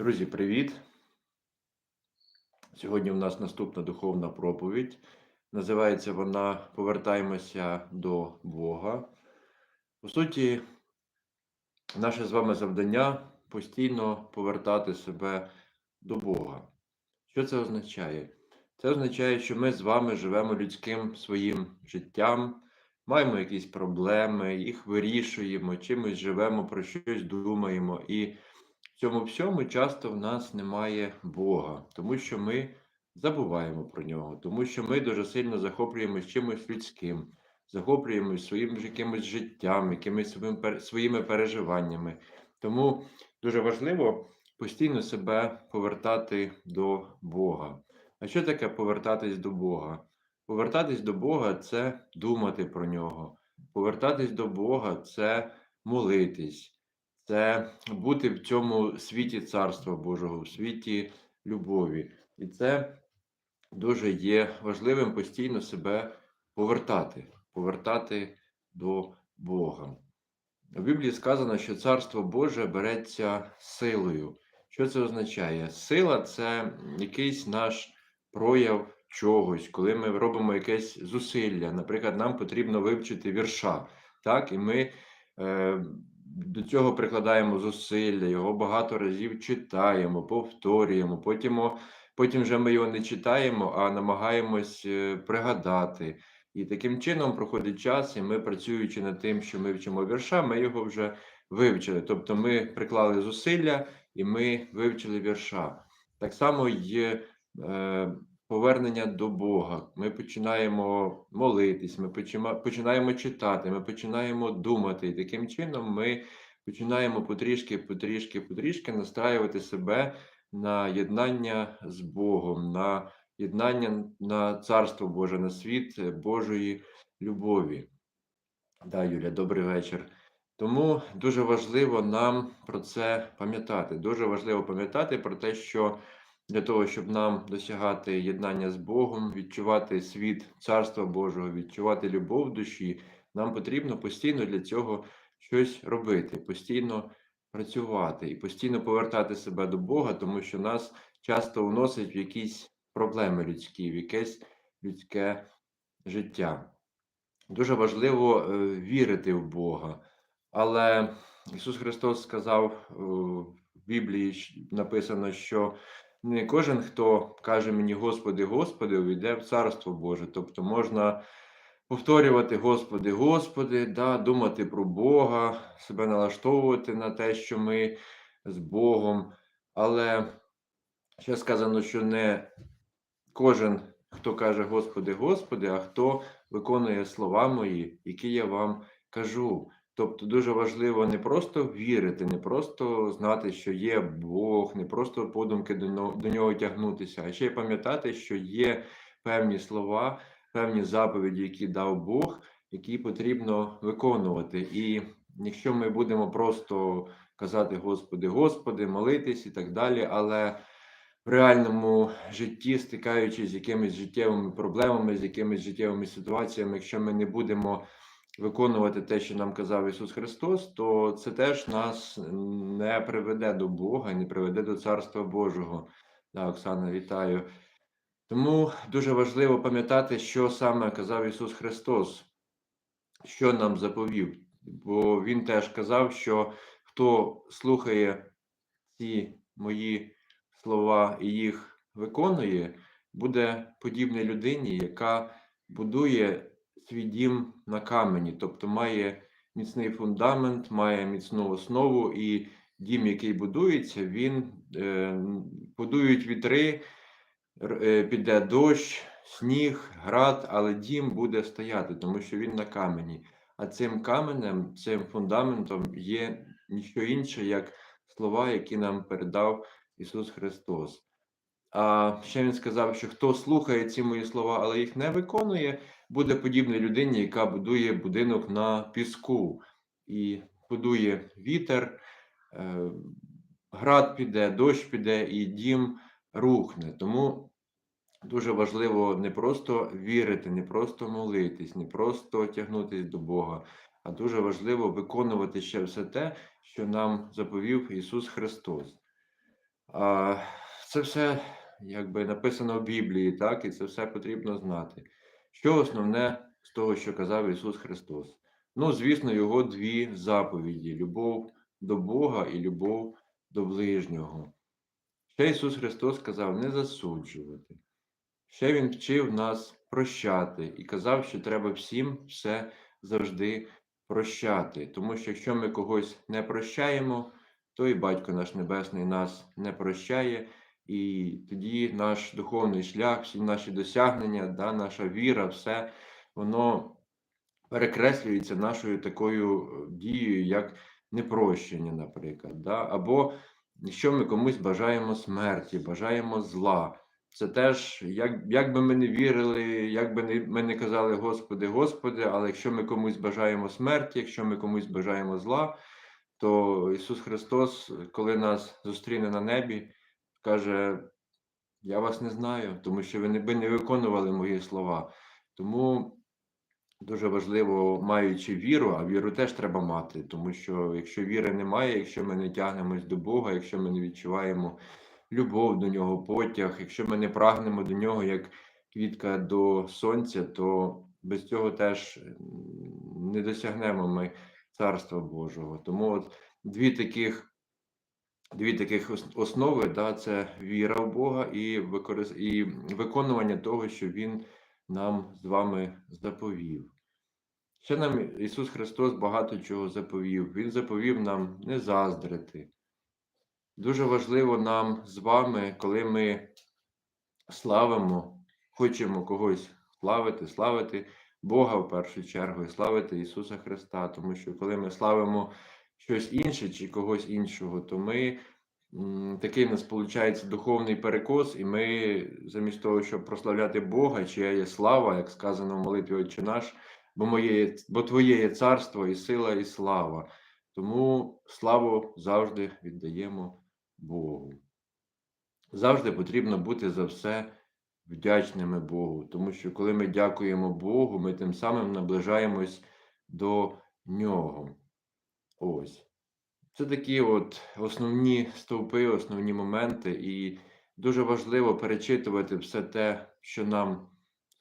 Друзі, привіт! Сьогодні у нас наступна духовна проповідь. Називається вона Повертаємося до Бога. По суті, наше з вами завдання постійно повертати себе до Бога. Що це означає? Це означає, що ми з вами живемо людським своїм життям, маємо якісь проблеми, їх вирішуємо, чимось живемо, про щось думаємо. І цьому всьому часто в нас немає Бога, тому що ми забуваємо про нього, тому що ми дуже сильно захоплюємось чимось людським, захоплюємось своїм якимось життям, якимись своїми переживаннями. Тому дуже важливо постійно себе повертати до Бога. А що таке повертатись до Бога? Повертатись до Бога це думати про нього. Повертатись до Бога це молитись це бути в цьому світі Царства Божого, в світі любові. І це дуже є важливим постійно себе повертати, повертати до Бога. В Біблії сказано, що Царство Боже береться силою. Що це означає? Сила це якийсь наш прояв чогось, коли ми робимо якесь зусилля. Наприклад, нам потрібно вивчити вірша. Так, і ми е, до цього прикладаємо зусилля, його багато разів читаємо, повторюємо. Потім, потім вже ми його не читаємо, а намагаємось е, пригадати. І таким чином проходить час, і ми, працюючи над тим, що ми вчимо вірша, ми його вже вивчили. Тобто ми приклали зусилля і ми вивчили вірша. Так само є е, повернення до Бога. Ми починаємо молитись, ми починаємо читати, ми починаємо думати. І таким чином ми починаємо потрішки, потрішки, потрішки настраювати себе на єднання з Богом, на єднання на Царство Боже, на світ Божої любові. Да, Юля, добрий вечір. Тому дуже важливо нам про це пам'ятати. Дуже важливо пам'ятати про те, що для того, щоб нам досягати єднання з Богом, відчувати світ Царства Божого, відчувати любов душі, нам потрібно постійно для цього щось робити, постійно працювати і постійно повертати себе до Бога, тому що нас часто вносить в якісь проблеми людські, в якесь людське життя. Дуже важливо е, вірити в Бога. Але Ісус Христос сказав е, в Біблії написано, що не кожен, хто каже мені Господи, Господи, увійде в Царство Боже. Тобто можна повторювати Господи, Господи, да, думати про Бога, себе налаштовувати на те, що ми з Богом. Але ще сказано, що не кожен, хто каже Господи, Господи, а хто виконує слова мої, які я вам кажу. Тобто дуже важливо не просто вірити, не просто знати, що є Бог, не просто подумки до нього, тягнутися, а ще й пам'ятати, що є певні слова, певні заповіді, які дав Бог, які потрібно виконувати. І якщо ми будемо просто казати Господи, Господи, молитись і так далі, але в реальному житті, стикаючись з якимись життєвими проблемами, з якимись життєвими ситуаціями, якщо ми не будемо виконувати те, що нам казав Ісус Христос, то це теж нас не приведе до Бога, не приведе до Царства Божого. Да, Оксана, вітаю. Тому дуже важливо пам'ятати, що саме казав Ісус Христос, що нам заповів. Бо Він теж казав, що хто слухає ці мої слова і їх виконує, буде подібний людині, яка будує свій дім на камені, тобто має міцний фундамент, має міцну основу, і дім, який будується, він е, будують вітри, е, піде дощ, сніг, град, але дім буде стояти, тому що він на камені. А цим каменем, цим фундаментом є ніщо інше, як слова, які нам передав Ісус Христос. А ще він сказав, що хто слухає ці мої слова, але їх не виконує, буде подібний людині, яка будує будинок на піску і будує вітер, е, град піде, дощ піде, і дім рухне. Тому дуже важливо не просто вірити, не просто молитись, не просто тягнутися до Бога, а дуже важливо виконувати ще все те, що нам заповів Ісус Христос. А, Це все якби написано в Біблії, так, і це все потрібно знати. Що основне з того, що казав Ісус Христос? Ну, звісно, Його дві заповіді: любов до Бога і любов до ближнього. Ще Ісус Христос сказав не засуджувати. Ще Він вчив нас прощати і казав, що треба всім все завжди прощати. Тому що якщо ми когось не прощаємо, то і Батько наш Небесний нас не прощає, і тоді наш духовний шлях, всі наші досягнення, да, наша віра, все воно перекреслюється нашою такою е, дією, як непрощення, наприклад. Да? Або якщо ми комусь бажаємо смерті, бажаємо зла. Це теж, як як би ми не вірили, як би не, ми не казали Господи, Господи, але якщо ми комусь бажаємо смерті, якщо ми комусь бажаємо зла, то Ісус Христос, коли нас зустріне на небі, каже: Я вас не знаю, тому що ви не, ви не виконували мої слова. Тому дуже важливо, маючи віру, а віру теж треба мати, тому що якщо віри немає, якщо ми не тягнемось до Бога, якщо ми не відчуваємо любов до нього, потяг, якщо ми не прагнемо до нього як квітка до сонця, то без цього теж не досягнемо ми Царства Божого. Тому от дві таких. Дві таких основи, да, це віра в Бога і, використ... і виконування того, що Він нам з вами заповів. Ще нам Ісус Христос багато чого заповів. Він заповів нам не заздрити. Дуже важливо нам з вами, коли ми славимо, хочемо когось славити, славити Бога в першу чергу і славити Ісуса Христа. Тому що коли ми славимо щось інше чи когось іншого, то ми такий в нас виходить духовний перекос, і ми замість того, щоб прославляти Бога, чия є слава, як сказано в молитві Отче наш, бо моє, бо Твоє є царство і сила, і слава. Тому славу завжди віддаємо Богу. Завжди потрібно бути за все вдячними Богу, тому що коли ми дякуємо Богу, ми тим самим наближаємось до Нього. Ось. Це такі от основні стовпи, основні моменти, і дуже важливо перечитувати все те, що нам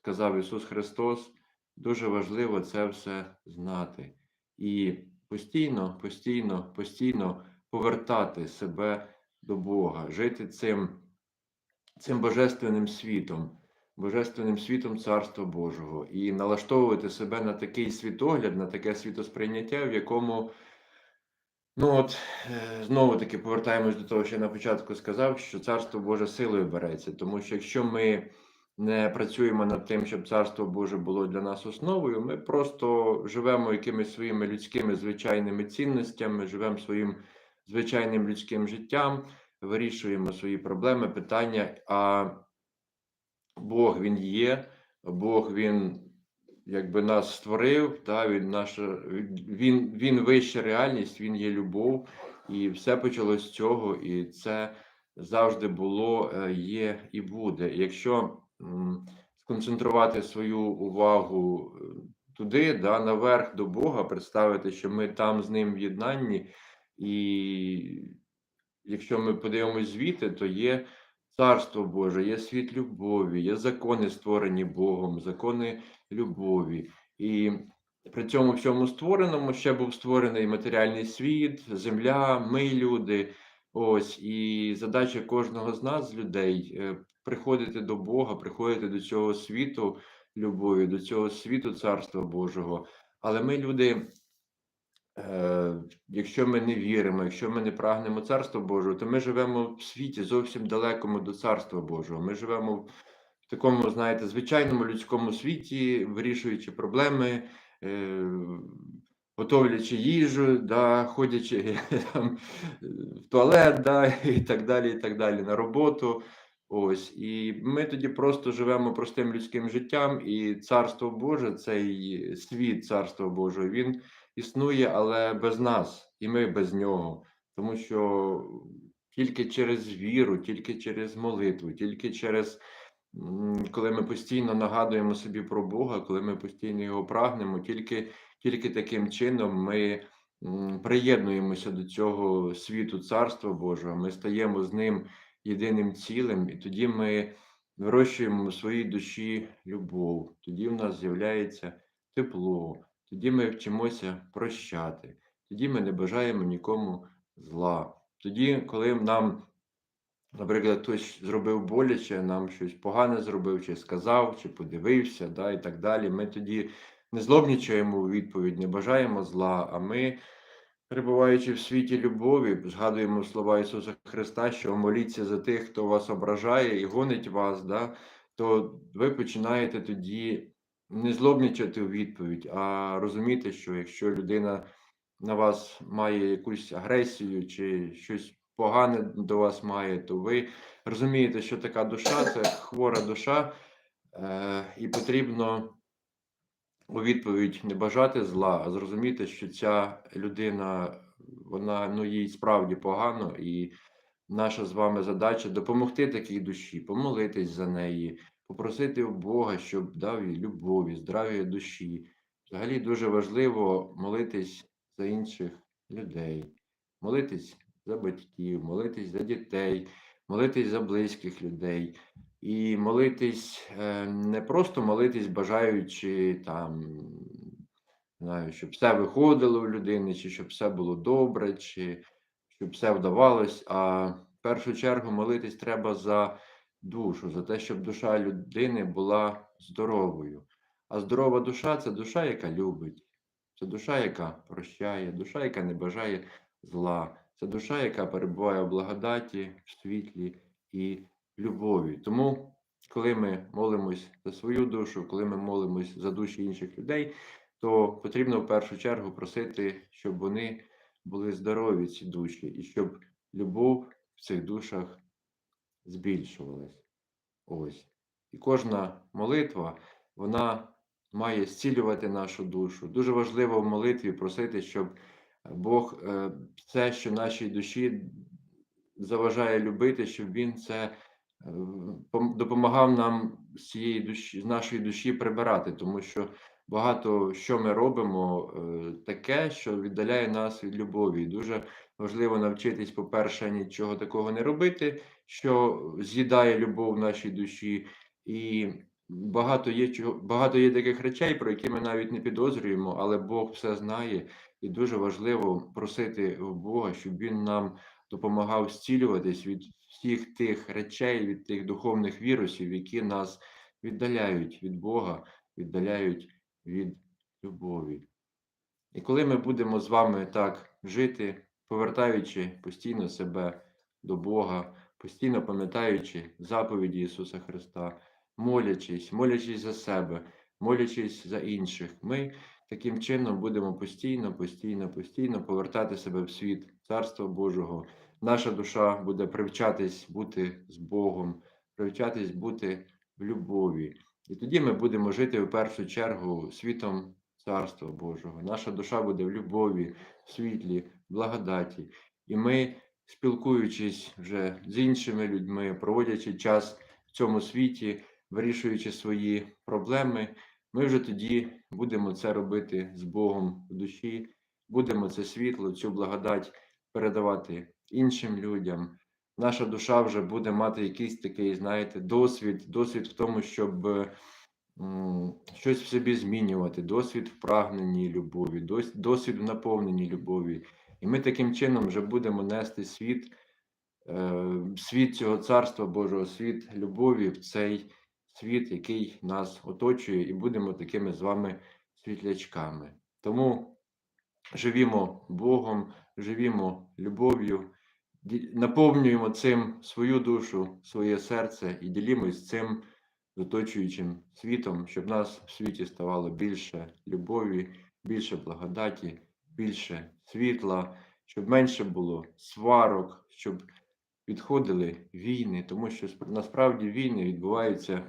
сказав Ісус Христос. Дуже важливо це все знати. І постійно, постійно, постійно повертати себе до Бога, жити цим, цим божественним світом, божественним світом Царства Божого, і налаштовувати себе на такий світогляд, на таке світосприйняття, в якому. Ну от е, знову таки повертаємось до того, що я на початку сказав, що царство Боже силою береться, тому що якщо ми не працюємо над тим, щоб царство Боже було для нас основою, ми просто живемо якимись своїми людськими звичайними цінностями, живемо своїм звичайним людським життям, вирішуємо свої проблеми, питання. А Бог Він є, Бог Він якби нас створив, та, він, наша, він, він вища реальність, він є любов, і все почалось з цього, і це завжди було, е, є і буде. Якщо сконцентрувати свою увагу е, туди, да, наверх до Бога, представити, що ми там з ним в єднанні, і якщо ми подивимось звідти, то є Царство Боже, є світ любові, є закони, створені Богом, закони любові. І при цьому всьому створеному ще був створений матеріальний світ, земля, ми люди. Ось і задача кожного з нас, людей, е, приходити до Бога, приходити до цього світу любові, до цього світу Царства Божого. Але ми, люди, Якщо ми не віримо, якщо ми не прагнемо Царства Божого, то ми живемо в світі зовсім далекому до Царства Божого. Ми живемо в такому, знаєте, звичайному людському світі, вирішуючи проблеми, е, готовлячи їжу, да, ходячи там, в туалет, да, і так далі, і так далі, на роботу. Ось, і ми тоді просто живемо простим людським життям, і Царство Боже, цей світ Царства Божого, він існує, але без нас, і ми без нього. Тому що тільки через віру, тільки через молитву, тільки через коли ми постійно нагадуємо собі про Бога, коли ми постійно його прагнемо, тільки, тільки таким чином ми приєднуємося до цього світу Царства Божого, ми стаємо з ним єдиним цілим, і тоді ми вирощуємо в своїй душі любов, тоді в нас з'являється тепло, тоді ми вчимося прощати, тоді ми не бажаємо нікому зла. Тоді, коли нам, наприклад, хтось зробив боляче, нам щось погане зробив, чи сказав, чи подивився, да, і так далі, ми тоді не злобнічаємо у відповідь, не бажаємо зла, а ми, перебуваючи в світі любові, згадуємо слова Ісуса Христа, що моліться за тих, хто вас ображає і гонить вас, да, то ви починаєте тоді не злобнічати у відповідь, а розуміти, що якщо людина на вас має якусь агресію чи щось погане до вас має, то ви розумієте, що така душа це хвора душа, е, і потрібно у відповідь не бажати зла, а зрозуміти, що ця людина, вона ну їй справді погано, і наша з вами задача допомогти такій душі, помолитись за неї, попросити у Бога, щоб дав їй любові, здрав'я душі. Взагалі дуже важливо молитись за інших людей, молитись за батьків, молитись за дітей, молитись за близьких людей. І молитись, е, не просто молитись, бажаючи там, знаю, щоб все виходило у людини, чи щоб все було добре, чи щоб все вдавалось. А в першу чергу молитись треба за душу, за те, щоб душа людини була здоровою. А здорова душа це душа, яка любить, це душа, яка прощає, душа, яка не бажає зла, це душа, яка перебуває в благодаті, в світлі і любові. Тому, коли ми молимось за свою душу, коли ми молимось за душі інших людей, то потрібно в першу чергу просити, щоб вони були здорові, ці душі, і щоб любов в цих душах збільшувалась. Ось. І кожна молитва, вона має зцілювати нашу душу. Дуже важливо в молитві просити, щоб Бог е, все, що нашій душі заважає любити, щоб Він це е, допомагав нам з цієї душі, з нашої душі прибирати, тому що багато що ми робимо е, таке, що віддаляє нас від любові. Дуже важливо навчитись, по-перше, нічого такого не робити, що з'їдає любов в нашій душі. І багато є чого, багато є таких речей, про які ми навіть не підозрюємо, але Бог все знає, і дуже важливо просити Бога, щоб Він нам допомагав зцілюватись від всіх тих речей, від тих духовних вірусів, які нас віддаляють від Бога, віддаляють від любові. І коли ми будемо з вами так жити, повертаючи постійно себе до Бога, постійно пам'ятаючи заповіді Ісуса Христа, молячись, молячись за себе, молячись за інших, ми таким чином будемо постійно, постійно, постійно повертати себе в світ Царства Божого. Наша душа буде привчатись бути з Богом, привчатись бути в любові. І тоді ми будемо жити в першу чергу світом Царства Божого. Наша душа буде в любові, в світлі, в благодаті. І ми, спілкуючись вже з іншими людьми, проводячи час в цьому світі, вирішуючи свої проблеми, ми вже тоді будемо це робити з Богом в душі, будемо це світло, цю благодать передавати іншим людям. Наша душа вже буде мати якийсь такий, знаєте, досвід, досвід в тому, щоб щось в собі змінювати, досвід в прагненні любові, досвід в наповненні любові. І ми таким чином вже будемо нести світ, е, світ цього царства Божого, світ любові в цей світ, який нас оточує, і будемо такими з вами світлячками. Тому живімо Богом, живімо любов'ю, наповнюємо цим свою душу, своє серце і ділімось цим з оточуючим світом, щоб нас в світі ставало більше любові, більше благодаті, більше світла, щоб менше було сварок, щоб відходили війни, тому що сп- насправді війни відбуваються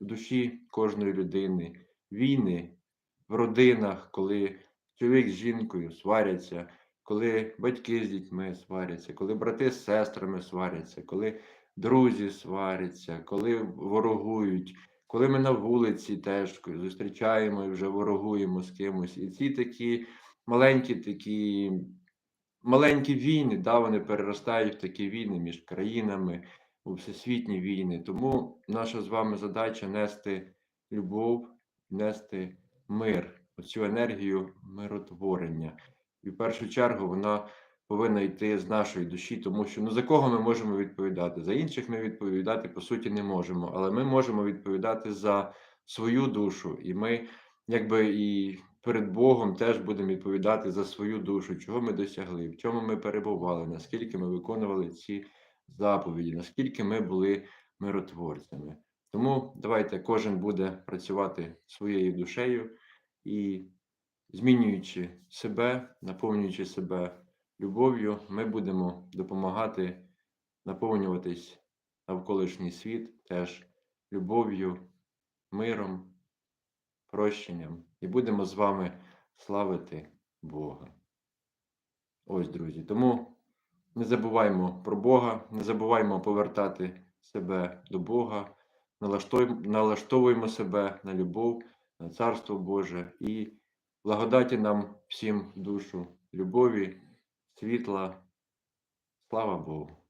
в душі кожної людини. Війни в родинах, коли чоловік з жінкою сваряться, коли батьки з дітьми сваряться, коли брати з сестрами сваряться, коли друзі сваряться, коли ворогують, коли ми на вулиці теж зустрічаємо і вже ворогуємо з кимось. І ці такі маленькі такі маленькі війни, да, вони переростають в такі війни між країнами, у всесвітні війни. Тому наша з вами задача нести любов, нести мир, оцю енергію миротворення. І в першу чергу вона повинна йти з нашої душі, тому що ну за кого ми можемо відповідати? За інших ми відповідати по суті не можемо, але ми можемо відповідати за свою душу, і ми якби і перед Богом теж будемо відповідати за свою душу, чого ми досягли, в чому ми перебували, наскільки ми виконували ці заповіді, наскільки ми були миротворцями. Тому давайте кожен буде працювати своєю душею і змінюючи себе, наповнюючи себе любов'ю, ми будемо допомагати наповнюватись навколишній світ теж любов'ю, миром, прощенням і будемо з вами славити Бога. Ось, друзі. Тому не забуваймо про Бога, не забуваймо повертати себе до Бога, налаштовуємо себе на любов, на Царство Боже і благодаті нам всім душу любові, світла. Слава Богу!